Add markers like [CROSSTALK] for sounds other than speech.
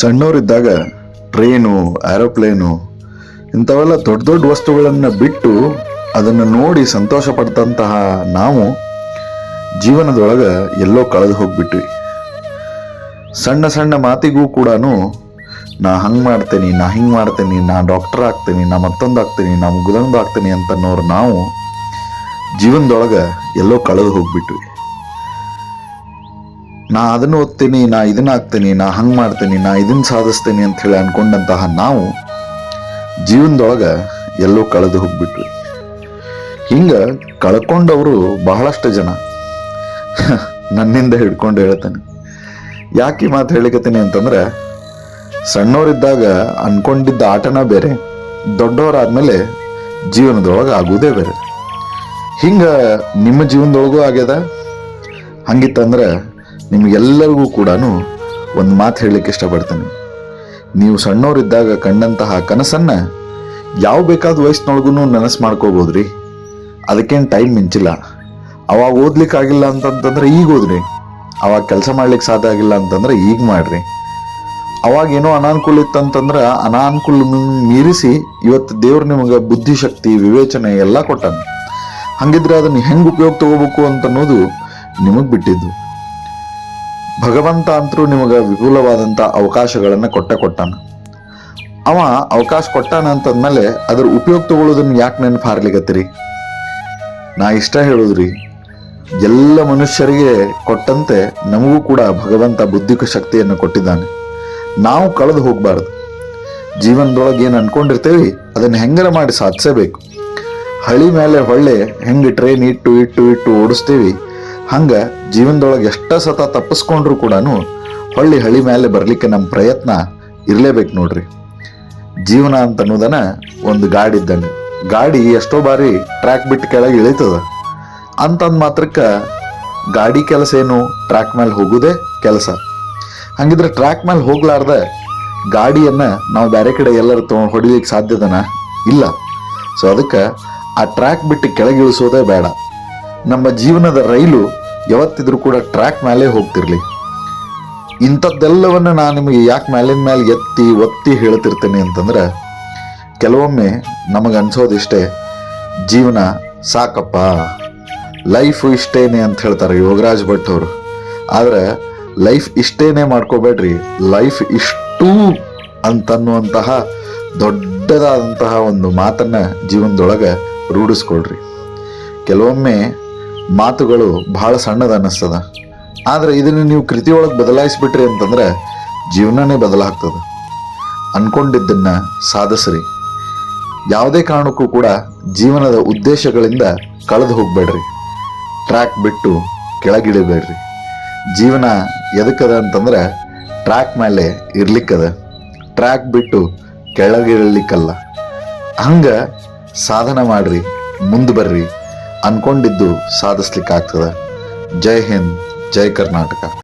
ಸಣ್ಣವರಿದ್ದಾಗ train aeroplane ಇಂಥವೆಲ್ಲ ದೊಡ್ಡ ದೊಡ್ಡ ವಸ್ತುಗಳನ್ನು ಬಿಟ್ಟು ಅದನ್ನು ನೋಡಿ ಸಂತೋಷ ಪಡ್ತಂತಹ ನಾವು ಜೀವನದೊಳಗೆ ಎಲ್ಲೋ ಕಳೆದು ಹೋಗ್ಬಿಟ್ವಿ. ಸಣ್ಣ ಸಣ್ಣ ಮಾತಿಗೂ ಕೂಡ ನಾ ಹಂಗೆ ಮಾಡ್ತೀನಿ, ನಾ ಹಿಂಗೆ ಮಾಡ್ತೀನಿ, ನಾ ಡಾಕ್ಟರ್ ಆಗ್ತೀನಿ, ನಾ ಮತ್ತೊಂದು ಆಗ್ತೀನಿ, ನಾ ಮುಗ್ದೊಂದು ಆಗ್ತೀನಿ ಅಂತನ್ನೋರು ನಾವು ಜೀವನದೊಳಗೆ ಎಲ್ಲೋ ಕಳೆದು ಹೋಗ್ಬಿಟ್ವಿ. ನಾ ಅದನ್ನು ಓದ್ತೀನಿ, ನಾ ಇದನ್ನ ಹಾಕ್ತೀನಿ, ನಾ ಹಂಗೆ ಮಾಡ್ತೀನಿ, ನಾ ಇದನ್ನ ಸಾಧಿಸ್ತೀನಿ ಅಂತ ಹೇಳಿ ಅನ್ಕೊಂಡಂತಹ ನಾವು ಜೀವನದೊಳಗೆ ಎಲ್ಲೋ ಕಳೆದು ಹೋಗ್ಬಿಟ್ವಿ. ಹಿಂಗ ಕಳ್ಕೊಂಡವರು ಬಹಳಷ್ಟು ಜನ. [LAUGHS] ನನ್ನಿಂದ ಹಿಡ್ಕೊಂಡು ಹೇಳ್ತೇನೆ. ಯಾಕೆ ಮಾತು ಹೇಳಿಕತ್ತೀನಿ ಅಂತಂದ್ರೆ, ಸಣ್ಣವರಿದ್ದಾಗ ಅನ್ಕೊಂಡಿದ್ದ ಆಟನ ಬೇರೆ, ದೊಡ್ಡವರಾದ್ಮೇಲೆ ಜೀವನದೊಳಗೆ ಆಗುವುದೇ ಬೇರೆ. ಹಿಂಗ ನಿಮ್ಮ ಜೀವನದೊಳಗೂ ಆಗ್ಯದ. ಹಂಗಿತ್ತಂದ್ರೆ ನಿಮ್ಗೆಲ್ಲರಿಗೂ ಕೂಡ ಒಂದು ಮಾತು ಹೇಳಲಿಕ್ಕೆ ಇಷ್ಟಪಡ್ತೇನೆ. ನೀವು ಸಣ್ಣವರಿದ್ದಾಗ ಕಂಡಂತಹ ಕನಸನ್ನ ಯಾವ ಬೇಕಾದ ವಯಸ್ಸಿನೊಳಗೂ ನನಸು ಮಾಡ್ಕೋಬೋದ್ರಿ? ಅದಕ್ಕೇನು ಟೈಮ್ ಮಿಂಚಿಲ್ಲ. ಅವಾಗ ಓದ್ಲಿಕ್ಕೆ ಆಗಿಲ್ಲ ಅಂತಂತಂದ್ರೆ ಈಗ ಓದ್ರಿ. ಅವಾಗ ಕೆಲಸ ಮಾಡ್ಲಿಕ್ಕೆ ಸಾಧ್ಯ ಆಗಿಲ್ಲ ಅಂತಂದ್ರೆ ಈಗ ಮಾಡ್ರಿ. ಅವಾಗ ಏನೋ ಅನಾನುಕೂಲ ಇತ್ತಂತಂದ್ರೆ ಅನಾನುಕೂಲ ಮೀರಿಸಿ ಇವತ್ತು ದೇವ್ರು ನಿಮಗೆ ಬುದ್ಧಿಶಕ್ತಿ ವಿವೇಚನೆ ಎಲ್ಲ ಕೊಟ್ಟಾನೆ. ಹಂಗಿದ್ರೆ ಅದನ್ನ ಹೆಂಗೆ ಉಪಯೋಗ ತಗೋಬೇಕು ಅಂತ ಅನ್ನೋದು ನಿಮಗೆ ಬಿಟ್ಟಿದ್ದು. ಭಗವಂತ ಅಂತರೂ ನಿಮಗೆ ವಿಪುಲವಾದಂಥ ಅವಕಾಶಗಳನ್ನು ಕೊಟ್ಟ ಕೊಟ್ಟಾನ. ಅವ ಅವಕಾಶ ಕೊಟ್ಟಾನ ಅಂತಂದ್ಮೇಲೆ ಅದ್ರ ಉಪಯೋಗ ತಗೊಳ್ಳೋದನ್ನ ಯಾಕೆ ನೆನಪು ಹಾರ್ಲಿಕತ್ತೀರಿ ನಾ ಇಷ್ಟ ಹೇಳೋದ್ರಿ, ಎಲ್ಲ ಮನುಷ್ಯರಿಗೆ ಕೊಟ್ಟಂತೆ ನಮಗೂ ಕೂಡ ಭಗವಂತ ಬುದ್ಧಿಕ ಶಕ್ತಿಯನ್ನು ಕೊಟ್ಟಿದ್ದಾನೆ. ನಾವು ಕಳೆದು ಹೋಗಬಾರ್ದು. ಜೀವನದೊಳಗೆ ಏನು ಅನ್ಕೊಂಡಿರ್ತೇವಿ, ಅದನ್ನು ಹೆಂಗರ ಮಾಡಿ ಸಾಧಿಸಬೇಕು. ಹಳಿ ಮೇಲೆ ಹೊಳ್ಳೆ ಹೆಂಗೆ ಟ್ರೈನ್ ಇಟ್ಟು ಇಟ್ಟು ಇಟ್ಟು ಓಡಿಸ್ತೀವಿ ಹಂಗ ಜೀವನದೊಳಗೆ ಎಷ್ಟ ಸತ ತಪ್ಪಿಸ್ಕೊಂಡ್ರು ಕೂಡ ಹೊಳ್ಳಿ ಹಳಿ ಮೇಲೆ ಬರಲಿಕ್ಕೆ ನಮ್ಮ ಪ್ರಯತ್ನ ಇರಲೇಬೇಕು ನೋಡ್ರಿ. ಜೀವನ ಅಂತ ಅನ್ನೋದನ್ನ ಒಂದು ಗಾಡಿ ಇದ್ದಂಗೆ. ಗಾಡಿ ಎಷ್ಟೋ ಬಾರಿ ಟ್ರ್ಯಾಕ್ ಬಿಟ್ಟು ಕೆಳಗೆ ಇಳಿತದ. ಅಂತಂದು ಮಾತ್ರಕ್ಕೆ ಗಾಡಿ ಕೆಲಸ ಏನು ಟ್ರ್ಯಾಕ್ ಮೇಲೆ ಹೋಗೋದೇ ಕೆಲಸ. ಹಂಗಿದ್ರೆ ಟ್ರ್ಯಾಕ್ ಮೇಲೆ ಹೋಗ್ಲಾರ್ದ ಗಾಡಿಯನ್ನ ನಾವು ಬೇರೆ ಕಡೆ ಎಲ್ಲರೂ ತೊಗೊಂಡು ಹೊಡಿಲಿಕ್ಕೆ ಸಾಧ್ಯದನ ಇಲ್ಲ. ಸೊ ಅದಕ್ಕೆ ಆ ಟ್ರ್ಯಾಕ್ ಬಿಟ್ಟು ಕೆಳಗೆ ಇಳಿಸೋದೇ ಬೇಡ. ನಮ್ಮ ಜೀವನದ ರೈಲು ಯಾವತ್ತಿದ್ರೂ ಕೂಡ ಟ್ರ್ಯಾಕ್ ಮೇಲೆ ಹೋಗ್ತಿರ್ಲಿ. ಇಂಥದ್ದೆಲ್ಲವನ್ನು ನಾನು ನಿಮಗೆ ಯಾಕೆ ಮೇಲಿನ ಮೇಲೆ ಎತ್ತಿ, ಒತ್ತಿ ಹೇಳ್ತಿರ್ತೇನೆ ಅಂತಂದ್ರೆ, ಕೆಲವೊಮ್ಮೆ ನಮಗೆ ಅನ್ಸೋದಿಷ್ಟೇ, ಜೀವನ ಸಾಕಪ್ಪ. ಲೈಫ್ ಇಷ್ಟೇನೆ ಅಂತ ಹೇಳ್ತಾರೆ ಯೋಗರಾಜ್ ಭಟ್ ಅವರು. ಆದರೆ ಲೈಫ್ ಇಷ್ಟೇನೆ ಮಾಡ್ಕೋಬೇಡ್ರಿ. ಲೈಫ್ ಇಷ್ಟು ಅಂತನ್ನುವಂತಹ ದೊಡ್ಡದಾದಂತಹ ಒಂದು ಮಾತನ್ನು ಜೀವನದೊಳಗೆ ರೂಢಿಸ್ಕೊಳ್ರಿ. ಕೆಲವೊಮ್ಮೆ ಮಾತುಗಳು ಬಹಳ ಸಣ್ಣದ ಅನ್ನಿಸ್ತದ ಆದರೆ ಇದನ್ನು ನೀವು ಕೃತಿಯೊಳಗೆ ಬದಲಾಯಿಸಿಬಿಟ್ರಿ ಅಂತಂದ್ರೆ ಜೀವನನೇ ಬದಲಾಗ್ತದೆ. ಅನ್ಕೊಂಡಿದ್ದನ್ನ ಸಾಧಿಸ್ರಿ. ಯಾವುದೇ ಕಾರಣಕ್ಕೂ ಕೂಡ ಜೀವನದ ಉದ್ದೇಶಗಳಿಂದ ಕಳೆದು ಹೋಗಬೇಡ್ರಿ. ಟ್ರ್ಯಾಕ್ ಬಿಟ್ಟು ಕೆಳಗಿಳಿಬೇಡ್ರಿ. ಜೀವನ ಎದಕ್ಕದ ಅಂತಂದ್ರೆ ಟ್ರ್ಯಾಕ್ ಮೇಲೆ ಇರ್ಲಿಕ್ಕದ. ಟ್ರ್ಯಾಕ್ ಬಿಟ್ಟು ಕೆಳಗಿಳಿಲಿಕ್ಕಲ್ಲ. ಹಂಗೆ ಸಾಧನ ಮಾಡಿರಿ, ಮುಂದೆ ಬರ್ರಿ. ಅನ್ಕೊಂಡಿದ್ದು ಸಾಧಿಸ್ಲಿಕ್ಕಾಗ್ತದ. ಜೈ ಹಿಂದ್ ಜೈ ಕರ್ನಾಟಕ.